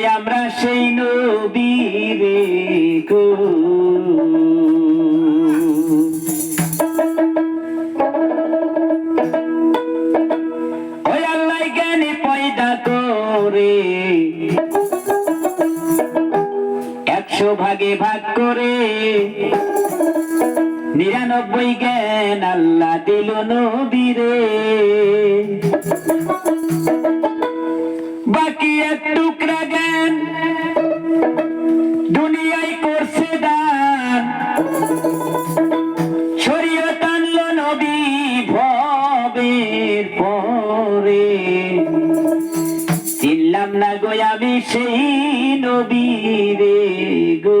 চাই আমরা সেই নবীরে গো ওই আল্লাহ জ্ঞানে পয়দা করে একশো ভাগে ভাগ করে নিরানব্বই জ্ঞান আল্লাহ দিল নবীরে। রাতের পরে। চিনলাম না গো আমি সেই নবীরে গো।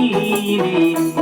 ನೀನೇ